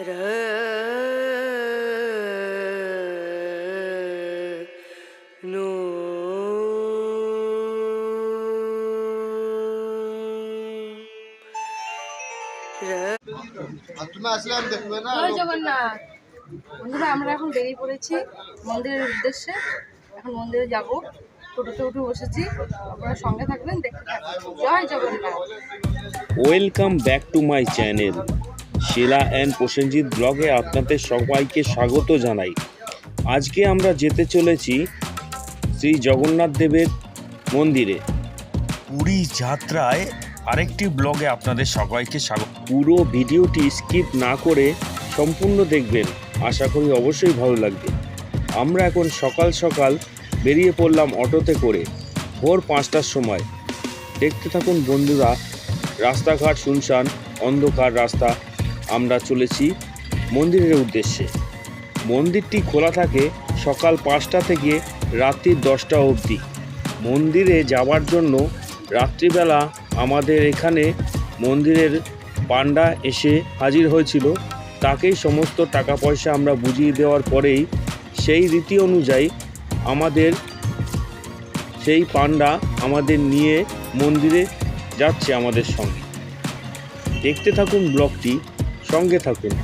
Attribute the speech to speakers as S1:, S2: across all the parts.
S1: তুমি আসলে আমি দেখবে না
S2: জয় জগন্নাথ। বন্ধুরা আমরা এখন বেরিয়ে পড়েছি মন্দিরের উদ্দেশ্যে। এখন মন্দিরে যাব। টোটোতে উঠে বসেছি। আপনারা সঙ্গে থাকবেন দেখতে থাকবেন। জয় Jagannath.
S3: Welcome back to my channel Shila and Prosenjit ব্লগে আপনাদের সবাইকে স্বাগত জানাই। আজকে আমরা যেতে চলেছি শ্রী জগন্নাথ দেবের মন্দিরে। পুরী যাত্রায় আরেকটি ব্লগে আপনাদের সবাইকে স্বাগত। পুরো ভিডিওটি স্কিপ না করে সম্পূর্ণ দেখবেন। আশা করি অবশ্যই ভালো লাগবে। আমরা এখন সকাল সকাল বেরিয়ে পড়লাম অটোতে করে ভোর পাঁচটার সময়। দেখতে থাকুন বন্ধুরা রাস্তাঘাট শুনশান অন্ধকার রাস্তা। আমরা চলেছি মন্দিরের উদ্দেশ্যে। মন্দিরটি খোলা থাকে সকাল পাঁচটা থেকে রাত্রি দশটা অবধি। মন্দিরে যাওয়ার জন্য রাত্রিবেলা আমাদের এখানে মন্দিরের পান্ডা এসে হাজির হয়েছিল। তাকেই সমস্ত টাকা পয়সা আমরা বুঝিয়ে দেওয়ার পরেই সেই রীতি অনুযায়ী আমাদের সেই পান্ডা আমাদের নিয়ে মন্দিরে যাচ্ছে আমাদের সঙ্গে। দেখতে থাকুন ব্লগটি। সঙ্গে থাকুন।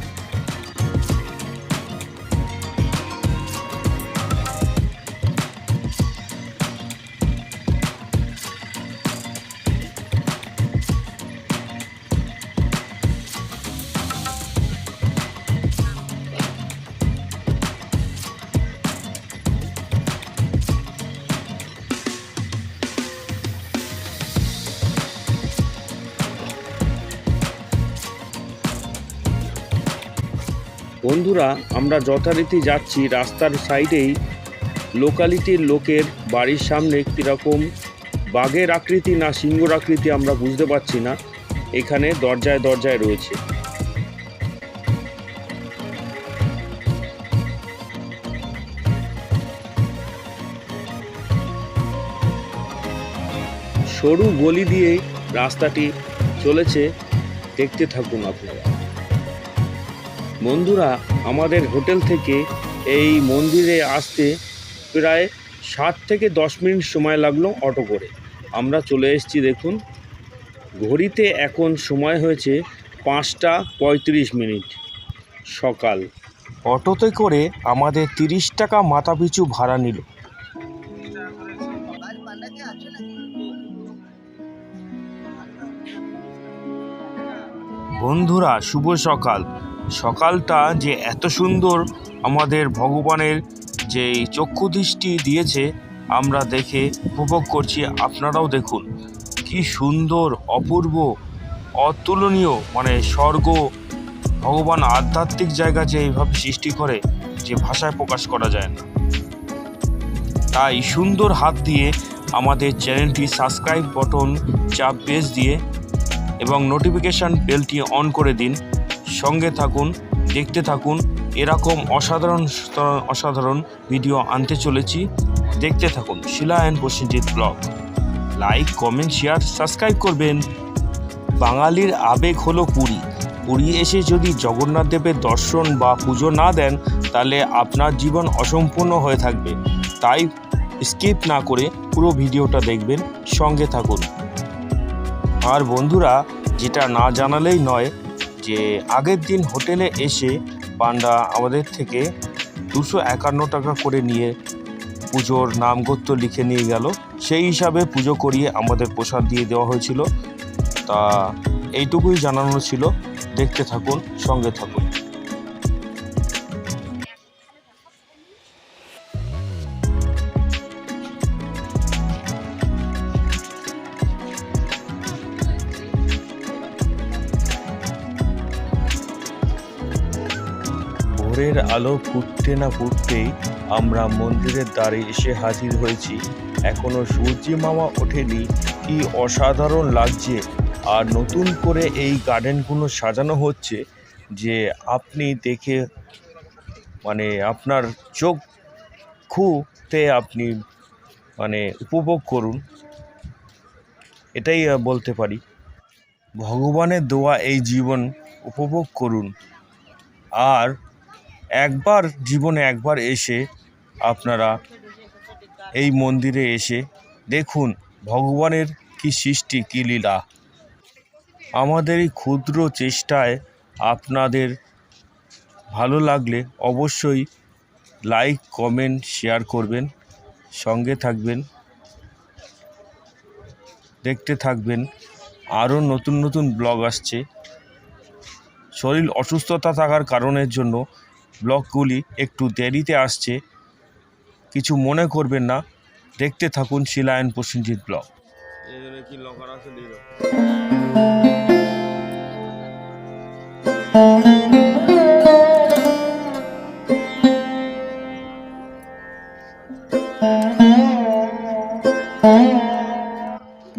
S3: বন্ধুরা, আমরা যথারীতি যাচ্ছি রাস্তার সাইডেই। লোকালিটির লোকের বাড়ির সামনে কীরকম বাঘের আকৃতি না সিংহর আকৃতি আমরা বুঝতে পারছি না। এখানে দরজায় দরজায় রয়েছে। সরু গলি দিয়ে রাস্তাটি চলেছে। দেখতে থাকুন আপনারা। বন্ধুরা, আমাদের হোটেল থেকে এই মন্দিরে আসতে প্রায় সাত থেকে দশ মিনিট সময় লাগল অটো করে। আমরা চলে এসেছি, দেখুন। ঘড়িতে এখন সময় হয়েছে পাঁচটা পঁয়ত্রিশ মিনিট সকাল। অটোতে করে আমাদের তিরিশ টাকা মাথাপিছু ভাড়া নিল। বন্ধুরা, শুভ সকাল। সকালটা যে এত সুন্দর আমাদের ভগবানের যে চক্ষু দৃষ্টি দিয়েছে, আমরা দেখে উপভোগ করছি। আপনারাও দেখুন, কি সুন্দর, অপূর্ব, অতুলনীয় মানে স্বর্গ, ভগবান আধ্যাত্মিক জায়গা যে এইভাবে সৃষ্টি করে, যে ভাষায় প্রকাশ করা যায় না। তাই সুন্দর হাত দিয়ে আমাদের চ্যানেলটি সাবস্ক্রাইব বটন, চাপ বেস দিয়ে, এবং নোটিফিকেশান বেলটি অন করে দিন। সঙ্গে থাকুন, দেখতে থাকুন। এরকম অসাধারণ অসাধারণ ভিডিও আনতে চলেছি। দেখতে থাকুন Shila and Prosenjit vlog. Like, comment, share, subscribe করবেন। বাঙালির আবেগ হলো পুরী। পুরী এসে যদি জগন্নাথ দেবের দর্শন বা পুজো না দেন, তাহলে আপনার জীবন অসম্পূর্ণ হয়ে থাকবে। তাই স্কিপ না করে পুরো ভিডিওটা দেখবেন, সঙ্গে থাকুন। আর বন্ধুরা, যেটা না জানালেই নয় যে আগের দিন হোটেলে এসে পান্ডা আমাদের থেকে দুশো একান্ন টাকা করে নিয়ে পুজোর নামগত্য লিখে নিয়ে গেল। সেই হিসাবে পুজো করিয়ে আমাদের প্রসাদ দিয়ে দেওয়া হয়েছিল। তা এইটুকুই জানানো ছিল। দেখতে থাকুন, সঙ্গে থাকুন। ভোরের আলো ফুটতে না ফুটতেই আমরা মন্দিরের দ্বারে এসে হাজির হয়েছি। এখনও সূর্যি মামা ওঠেনি, কি অসাধারণ লাগছে। আর নতুন করে এই গার্ডেনগুলো সাজানো হচ্ছে যে আপনি দেখে মানে আপনার চক্ষুতে আপনি মানে উপভোগ করুন। এটাই বলতে পারি। ভগবানের দোয়া এই জীবন উপভোগ করুন। আর একবার জীবনে একবার এসে আপনারা এই মন্দিরে এসে দেখুন ভগবানের কি সৃষ্টি, কি লীলা। আমাদের এই ক্ষুদ্র চেষ্টায় আপনাদের ভালো লাগলে অবশ্যই লাইক, কমেন্ট, শেয়ার করবেন, সঙ্গে থাকবেন, দেখতে থাকবেন। আরও নতুন নতুন ব্লগ আসছে। শরীর অসুস্থতা থাকার কারণের জন্য ব্লগগুলি একটু দেরিতে আসছে। কিছু মনে করবেন না। দেখতে থাকুন শিলায়ন প্রসেনজিৎ ব্লগ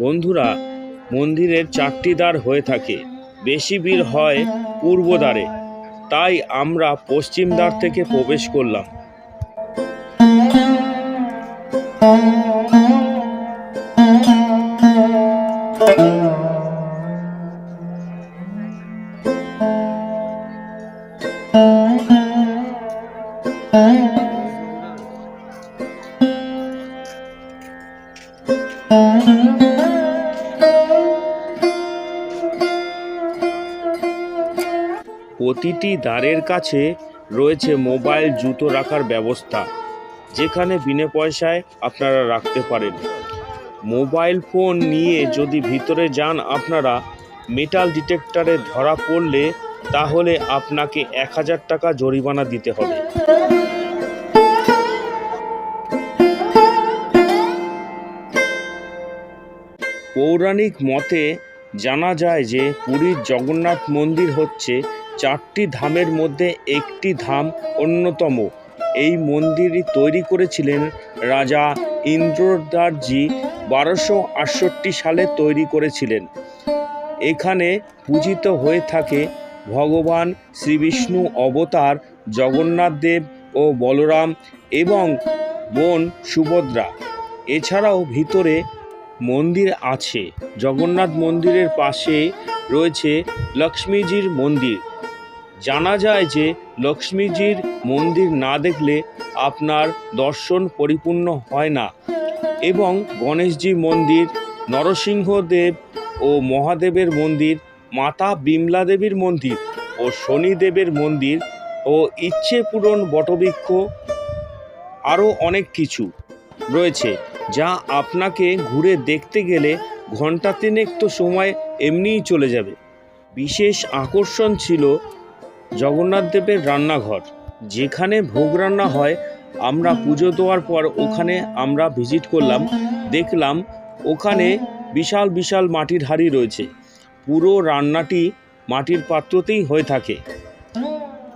S3: বন্ধুরা, মন্দিরের চারটি দ্বার হয়ে থাকে। বেশি ভিড় হয় পূর্ব দ্বারে। তাই আমরা পশ্চিম দ্বার থেকে প্রবেশ করলাম। প্রতিটি দ্বারের কাছে রয়েছে মোবাইল জুতো রাখার ব্যবস্থা, যেখানে বিনা পয়সায় আপনারা রাখতে পারেন। মোবাইল ফোন নিয়ে যদি ভিতরে যান আপনারা, মেটাল ডিটেক্টরে ধরা পড়লে তাহলে আপনাকে এক হাজার টাকা জরিমানা দিতে হবে। পৌরাণিক মতে জানা যায় যে পুরীর জগন্নাথ মন্দির হচ্ছে চারটি ধামের মধ্যে একটি ধাম অন্যতম। এই মন্দিরই তৈরি করেছিলেন রাজা ইন্দ্রদারজি বারোশো আটষট্টি সালে তৈরি করেছিলেন। এখানে পূজিত হয়ে থাকে ভগবান শ্রীবিষ্ণু অবতার, জগন্নাথ দেব ও বলরাম এবং বোন সুভদ্রা। এছাড়াও ভিতরে মন্দির আছে। জগন্নাথ মন্দিরের পাশে রয়েছে লক্ষ্মীজির মন্দির। জানা যায় যে লক্ষ্মীজির মন্দির না দেখলে আপনার দর্শন পরিপূর্ণ হয় না। এবং গণেশজি মন্দির, নরসিংহদেব ও মহাদেবের মন্দির, মাতা বিমলা দেবীর মন্দির ও শনিদেবের মন্দির ও ইচ্ছে পূরণ বটবৃক্ষ আরও অনেক কিছু রয়েছে যা আপনাকে ঘুরে দেখতে গেলে ঘণ্টা তিনেক তো সময় এমনিই চলে যাবে। বিশেষ আকর্ষণ ছিল জগন্নাথ দেবের রান্নাঘর। যেখানে ভোগ রান্না হয়, আমরা পুজো দেওয়ার পর ওখানে আমরা ভিজিট করলাম, দেখলাম ওখানে বিশাল বিশাল মাটির হাঁড়ি রয়েছে। পুরো রান্নাটি মাটির পাত্রতেই হয়ে থাকে।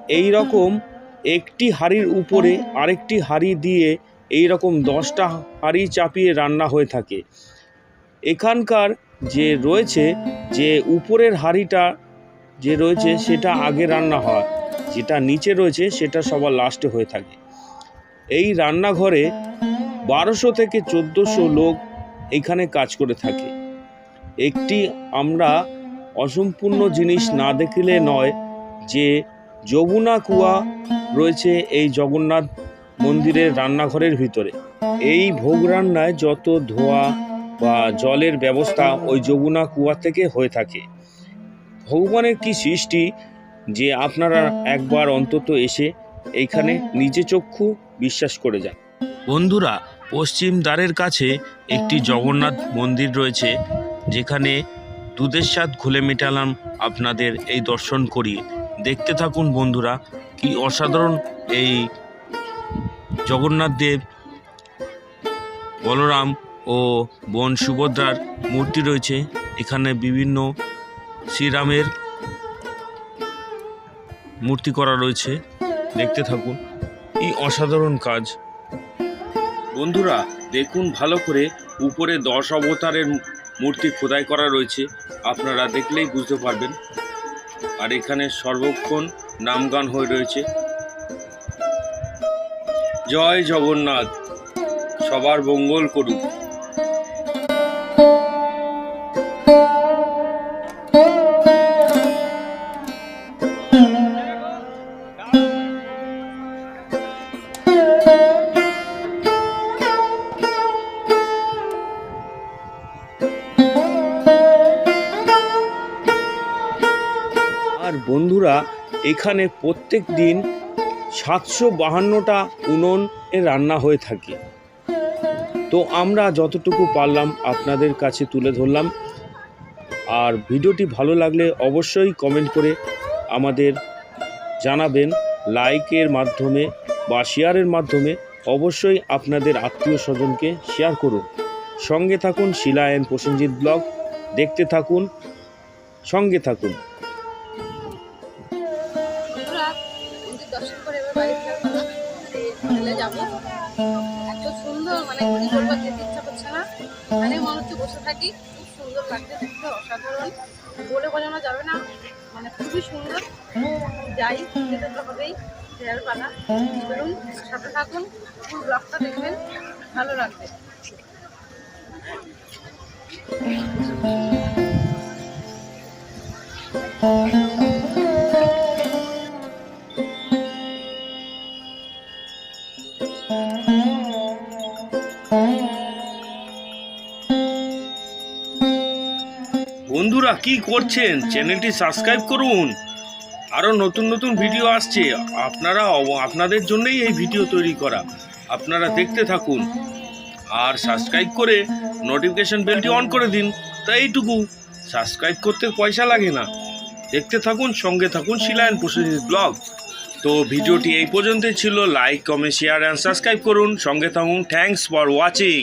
S3: এই রকম একটি হাঁড়ির উপরে আরেকটি হাঁড়ি দিয়ে এই রকম দশটা হাঁড়ি চাপিয়ে রান্না হয়ে থাকে। এখানকার যে রয়েছে, যে উপরের হাঁড়িটা যে রয়েছে সেটা আগে রান্না হয়। যেটা নিচে রয়েছে সেটা সবার লাস্টে হয়ে থাকে। এই রান্নাঘরে বারোশো থেকে চোদ্দোশো লোক এখানে কাজ করে থাকে। একটি আমরা অসম্পূর্ণ জিনিস না দেখলে নয় যে যমুনা কুয়া রয়েছে এই জগন্নাথ মন্দিরের রান্নাঘরের ভিতরে। এই ভোগ রান্নায় যত ধোয়া বা জলের ব্যবস্থা ওই যমুনা কুয়া থেকে হয়ে থাকে। ভগবানের কি সৃষ্টি যে আপনারা একবার অন্তত এসে এইখানে নিজে চক্ষু বিশ্বাস করে যান? বন্ধুরা, পশ্চিম দ্বারের কাছে একটি জগন্নাথ মন্দির রয়েছে, যেখানে দুধের স্বাদ খুলে মেটালাম আপনাদের এই দর্শন করিয়ে। দেখতে থাকুন বন্ধুরা, কি অসাধারণ এই জগন্নাথ দেব, বলরাম ও বোন সুভদ্রার মূর্তি রয়েছে। এখানে বিভিন্ন শ্রীরামের মূর্তি করা রয়েছে। দেখতে থাকুন। এই অসাধারণ কাজ। বন্ধুরা, দেখুন ভালো করে উপরে দশ অবতারের মূর্তি খোদাই করা রয়েছে। আপনারা দেখলেই বুঝতে পারবেন। আর এখানে সর্বক্ষণ নামগান হয়ে রয়েছে। জয় জগন্নাথ। সবার মঙ্গল করুক। এখানে প্রত্যেক দিন সাতশো বাহান্নটা উনুনে রান্না হয়ে থাকে। তো আমরা যতটুকু পারলাম আপনাদের কাছে তুলে ধরলাম। আর ভিডিওটি ভালো লাগলে অবশ্যই কমেন্ট করে আমাদের জানাবেন। লাইকের মাধ্যমে বা শেয়ারের মাধ্যমে অবশ্যই আপনাদের আত্মীয় স্বজনকে শেয়ার করুন। সঙ্গে থাকুন শিলা অ্যান্ড প্রসেনজিৎ ব্লগ। দেখতে থাকুন, সঙ্গে থাকুন।
S2: দর্শন করে এবার বাড়ি পালা। যাব। এত সুন্দর মানে ইচ্ছা করছে না। এখানে মনে বসে থাকি। খুব সুন্দর লাগছে দেখতে, অসাধারণ। বলে বোঝানো যাবে না। মানে খুবই সুন্দর। যাই তো হবেই। ফেরার পালা। চলুন, সাথে থাকুন। ফুল ব্লগটা দেখবেন। ভালো লাগবে।
S3: বন্ধুরা কি করছেন? চ্যানেলটি সাবস্ক্রাইব করুন। আরও নতুন নতুন ভিডিও আসছে। আপনারা আপনাদের জন্যই এই ভিডিও তৈরি করা। আপনারা দেখতে থাকুন। আর সাবস্ক্রাইব করে নোটিফিকেশন বেলটি অন করে দিন। তা এইটুকু। সাবস্ক্রাইব করতে পয়সা লাগে না। দেখতে থাকুন, সঙ্গে থাকুন শিলা অ্যান্ড প্রসেনজিৎ ব্লগ। তো ভিডিওটি এই পর্যন্তই ছিল। Like, comment, share and subscribe করুন। সঙ্গে থাকুন। Thanks for watching.